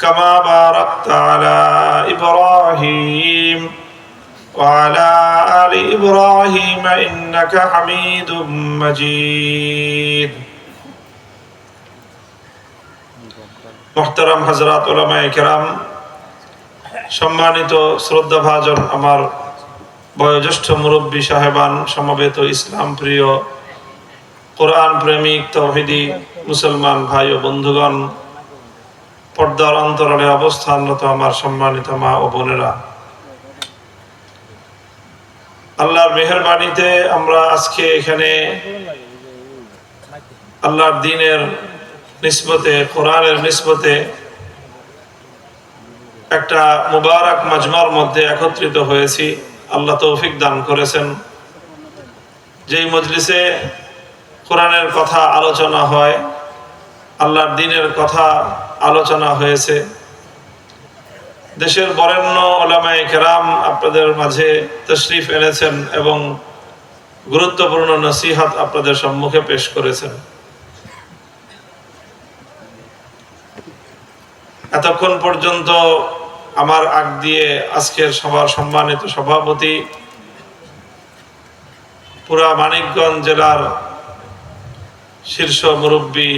كما باركت على إبراهيم وعلى آل إبراهيم إنك حميد مجيد মোহতারাম হজরত ওলামায় কেরাম সম্মানিত শ্রদ্ধাভাজন আমার বয়োজ্যেষ্ঠ মুরব্বী সাহেবান সমবেত ইসলাম প্রিয় কোরআন প্রেমিক তৌহিদি মুসলমান ভাই ও বন্ধুগণ পর্দার অন্তরালে অবস্থানরত আমার সম্মানিত মা ও বোনেরা। আল্লাহর মেহরবানিতে আমরা আজকে এখানে আল্লাহর দিনের নিসবতে, কোরআনের নিসবতে একটা মুবারক মাজমার মধ্যে একত্রিত হয়েছি। আল্লাহ তৌফিক দান করেছেন। যেই মজলিসে কোরআনের কথা আলোচনা হয় আল্লাহর দিনের কথা আলোচনা হয়েছে। দেশের বরেণ্য ওলামায় কেরাম আপনাদের মাঝে তশরিফ এনেছেন এবং গুরুত্বপূর্ণ নসিহাত আপনাদের সম্মুখে পেশ করেছেন। এতক্ষণ পর্যন্ত আমার আগ দিয়ে আজকের সবার সম্মানিত সভাপতি পুরা মানিকগঞ্জ জেলার শীর্ষ মুরব্বী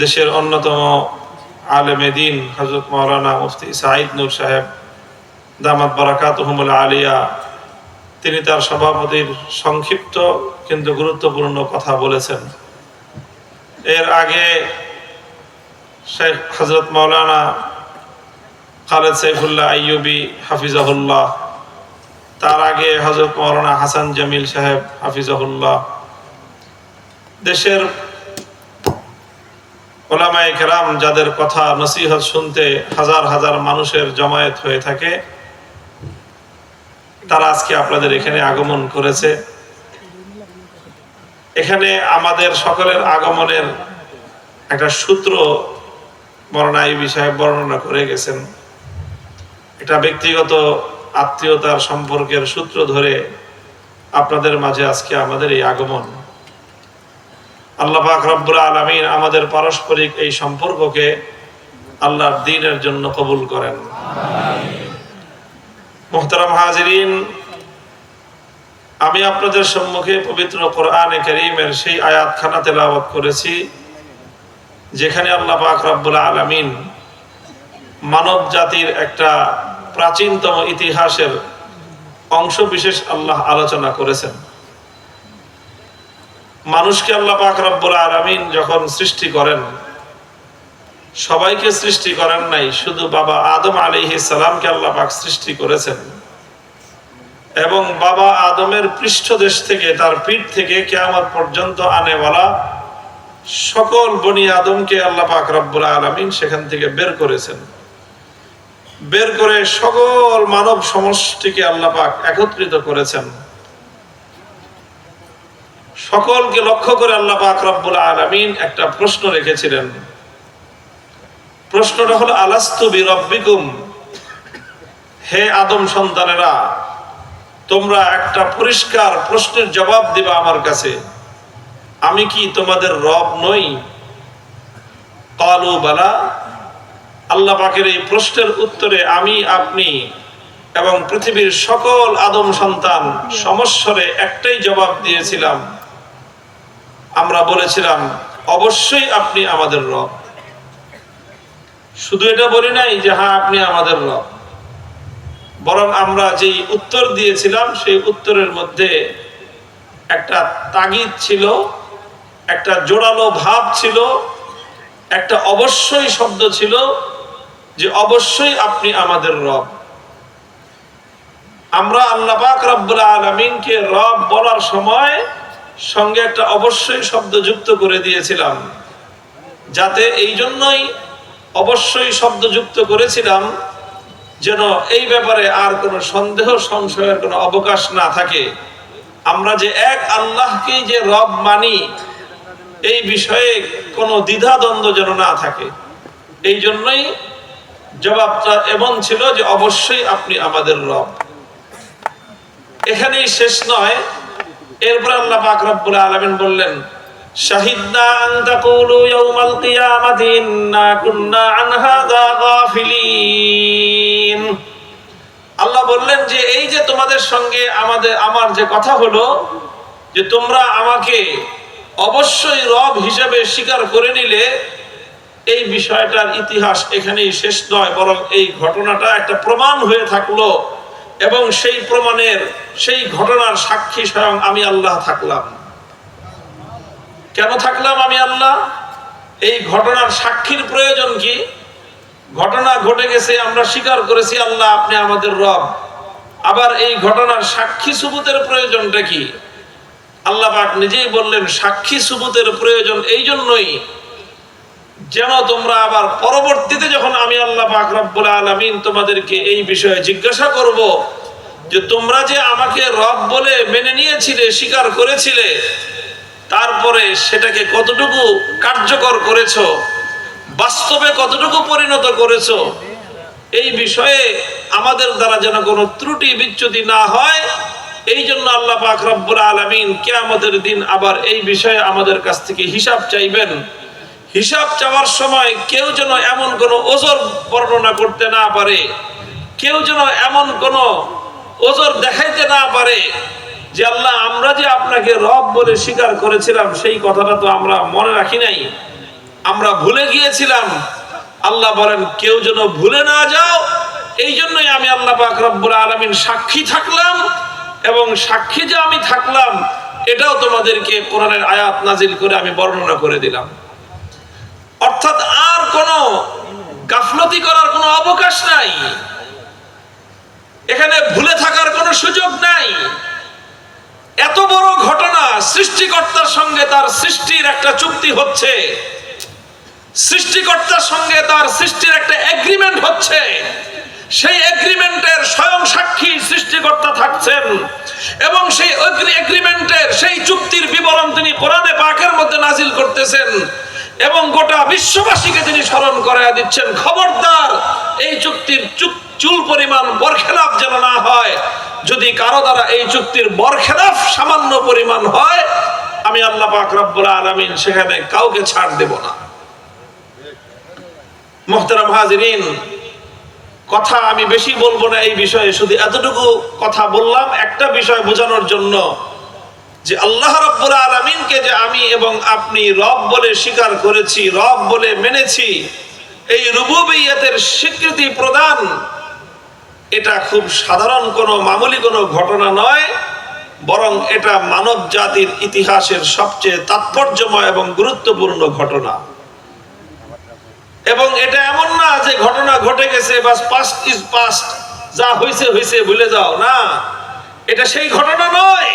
দেশের অন্যতম আলেমে দিন হজরত মৌলানা মুফতি সাঈদ নূর সাহেব, দামাত বারাকাত আলিয়া, তিনি তার সভাপতির সংক্ষিপ্ত কিন্তু গুরুত্বপূর্ণ কথা বলেছেন। এর আগে শেখ হজরত মৌলানা খালেদ সাইফুল্লাহ আইয়ুবি হাফিজাহুল্লাহ, তার আগে হজরত মৌলানা হাসান জামিল সাহেব হাফিজাহুল্লাহ। দেশের ওলামায় কেরাম যাদের কথা নসিহত শুনতে হাজার হাজার মানুষের জমায়েত হয়ে থাকে, তারা আজকে আপনাদের এখানে আগমন করেছে। এখানে আমাদের সকলের আগমনের একটা সূত্র বর্ণাইবি সাহেব বর্ণনা করে গেছেন। এটা ব্যক্তিগত আত্মীয়তার সম্পর্কের সূত্র ধরে আপনাদের মাঝে আজকে আমাদের এই আগমন। আল্লাহ পাক রব্বুল আলমিন আমাদের পারস্পরিক এই সম্পর্ককে আল্লাহর দিনের জন্য কবুল করেন। মোহতারাম হাজিরিন, আমি আপনাদের সম্মুখে পবিত্র কোরআনে করিমের সেই আয়াত খানা তেলাওয়াত করেছি, যেখানে আল্লাহ পাক রব্বুল আলমিন মানব জাতির একটা প্রাচীনতম ইতিহাসের অংশ বিশেষ আল্লাহ আলোচনা করেছেন। মানুষকে আল্লাহ পাক রব্বুল আলমিন যখন সৃষ্টি করেন, সবাইকে সৃষ্টি করেন নাই, শুধু বাবা আদম আলী সালামকে আল্লাহ পাক সৃষ্টি করেছেন। এবং বাবা আদমের পৃষ্ঠদেশ থেকে, তার পিঠ থেকে কেয়ামত পর্যন্ত আনেওয়ালা সকল বনি আদমকে আল্লাহ পাক রব্বুল আলমিন সেখান থেকে বের করেছেন। বের করে সকল মানব সমষ্টিকে আল্লাহ পাক একত্রিত করেছেন। সকলকে লক্ষ্য করে আল্লাহ পাক আলমিন একটা প্রশ্ন রেখেছিলেন। প্রশ্নটা হলো, আলাস্তু বিরব্বিকুম? হে আদম সন্তানেরা, তোমরা একটা পরিষ্কার প্রশ্নের জবাব দিবা আমার কাছে। আমি কি তোমাদের রব নই? কালু বালা, আল্লাহ পাকের এই প্রশ্নের উত্তরে আমি, আপনি এবং পৃথিবীর সকল আদম সন্তান সমস্বরে একটাই জবাব দিয়েছিলাম। আমরা বলেছিলাম, অবশ্যই আপনি আমাদের রব। শুধু এটা বলি নাই যে হ্যাঁ আপনি আমাদের রব। বরং আমরা যেই উত্তর দিয়েছিলাম, সেই উত্তরের মধ্যে একটা তাগিদ ছিল, একটা জোরালো ভাব ছিল, একটা অবশ্যই শব্দ ছিল যে, অবশ্যই আপনি আমাদের রব। আমরা আল্লাহ পাক রব্বুল আলমিনকে রব বলার সময় সঙ্গে একটা অবশ্যই শব্দ যুক্ত করে দিয়েছিলাম। যাতে এই জন্যই অবশ্যই শব্দ যুক্ত করেছিলাম যেন এই ব্যাপারে আর কোনো সন্দেহ, সংশয়ের কোনো অবকাশ না থাকে। আমরা যে এক আল্লাহকেই যে রব মানি, এই বিষয়ে কোনো দ্বিধাদ্বন্দ্ব যেন না থাকে। এই জন্যই জবাবটা এমন ছিল যে অবশ্যই আপনি আমাদের রব। এখানেই শেষ নয়। এরপর আল্লাহ পাক রব্বুল আলামিন বললেন, শাহিদনা আন তাকুলু ইয়াউমাল কিয়ামাতি ইন্না কুন্না আন হাযা গাফিলিন। আল্লাহ বললেন যে, এই যে তোমাদের সঙ্গে আমাদের, আমার যে কথা হলো, যে তোমরা আমাকে অবশ্যই রব হিসেবে স্বীকার করে নিলে, এই বিষয়টার ইতিহাস এখানেই শেষ নয়, বরং এই ঘটনাটা একটা প্রমাণ হয়ে থাকল। এবং সেই প্রমাণের, সেই ঘটনার সাক্ষী স্বয়ং আমি আল্লাহ থাকলাম। কেন থাকলাম আমি আল্লাহ? এই ঘটনার সাক্ষীর প্রয়োজন কি? ঘটনা ঘটে গেছে, আমরা স্বীকার করেছি, আল্লাহ আপনি আমাদের রব। আবার এই ঘটনার সাক্ষী সুবুতের প্রয়োজনটা কি? আল্লাহ পাক নিজেই বললেন, সাক্ষী সুবুতের প্রয়োজন এই জন্যই যেন তোমরা আবার পরবর্তীতে যখন আমি আল্লাহ পাক রব্বুল আলামিন তোমাদেরকে এই বিষয়ে জিজ্ঞাসা করব যে তোমরা যে আমাকে রব বলে মেনে নিয়েছিলে, স্বীকার করেছিলে, তারপরে সেটাকে কতটুকু কার্যকর করেছ, বাস্তবে কতটুকু পরিণত করেছ, এই বিষয়ে আমাদের দ্বারা যেন কোনো ত্রুটি বিচ্যুতি না হয়, এই জন্য আল্লাহ পাক রব্বুল আলামিন কিয়ামতের দিন আবার এই বিষয়ে আমাদের কাছ থেকে হিসাব চাইবেন। হিসাব চাওয়ার সময় কেউ যেন এমন কোনো ওজর বর্ণনা করতে না পারে, কেউ যেন এমন কোনো ওজর দেখাইতে না পারে যে, আল্লাহ, আমরা যে আপনাকে রব বলে স্বীকার করেছিলাম, সেই কথাটা তো আমরা মনে রাখি নাই। আমরা ভুলে গিয়েছিলাম। আল্লাহ বলেন, কেউ যেন ভুলে না যাও, এই জন্যই আমি আল্লাহ পাক রব্বুল আলামিন সাক্ষী থাকলাম এবং সাক্ষী যে আমি থাকলাম, এটাও তোমাদেরকে কোরআনের আয়াত নাজিল করে আমি বর্ণনা করে দিলাম। অর্থাৎ আর কোন গাফলতি করার কোনো অবকাশ নাই। এখানে ভুলে থাকার কোনো সুযোগ নাই। এত বড় ঘটনা সৃষ্টিকর্তার সঙ্গে তার সৃষ্টির একটা চুক্তি হচ্ছে। সৃষ্টিকর্তার সঙ্গে তার সৃষ্টির একটা এগ্রিমেন্ট হচ্ছে। সেই এগ্রিমেন্টের স্বয়ং সাক্ষী সৃষ্টিকর্তা থাকছেন এবং সেই এগ্রিমেন্টের সেই চুক্তির বিবরণ তিনি কোরআনে পাকের মধ্যে নাজিল করতেছেন। এবং গোটা বিশ্ববাসীকে তিনি স্মরণ করাইয়া দিচ্ছেন, খবরদার, এই চুক্তির চুক- চুল পরিমাণ বরখেলাফ যেন না হয়। যদি কারও দ্বারা এই চুক্তির বরখেলাফ সামান্য পরিমাণ হয়, আমি আল্লাহ পাক আলামিন সেখানে কাউকে ছাড় দেব না। মোহতারাম হাজিরিন, কথা আমি বেশি বলব না এই বিষয়ে, শুধু এতটুকু কথা বললাম, একটা বিষয় বোঝানোর জন্য যে আল্লাহ রব্বুল আলমিনকে যে আমি এবং আপনি রব বলে স্বীকার করেছি, রব বলে মেনেছি, এই রুবুবিয়তের স্বীকৃতি প্রদান, এটা খুব সাধারণ কোনো মামুলি কোনো ঘটনা নয়, বরং এটা মানব জাতির ইতিহাসের সবচেয়ে তাৎপর্যময় এবং গুরুত্বপূর্ণ ঘটনা। এবং এটা এমন না যে ঘটনা ঘটে গেছে, বাস পাস্ট ইজ পাস্ট যা হয়েছে হয়েছে ভুলে যাও, না। এটা সেই ঘটনা নয়।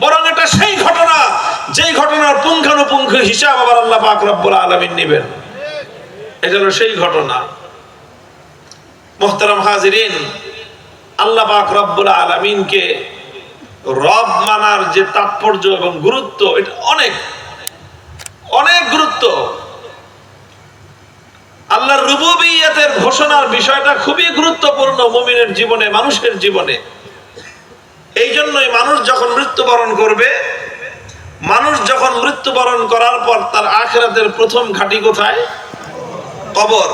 বরং এটা সেই ঘটনা, যেই ঘটনার পুঙ্খানুপুঙ্খ হিসাব আবার আল্লাহ পাক রব্বুল আলামিন নেবেন। এটা হলো সেই ঘটনা। মোহতারাম হাজিরিন, আল্লাহ পাক রব্বুল আলামিনকে রব মানার যে তাৎপর্য এবং গুরুত্ব, এটা অনেক অনেক গুরুত্ব। আল্লাহর রুবুবিয়তের ঘোষণার বিষয়টা খুবই গুরুত্বপূর্ণ মুমিনের জীবনে, মানুষের জীবনে। এই জন্যই মানুষ যখন মৃত্যুবরণ করবে, মানুষ যখন মৃত্যুবরণ করার পর তার আখেরাতের প্রথম ঘাঁটি কোথায়? কবর।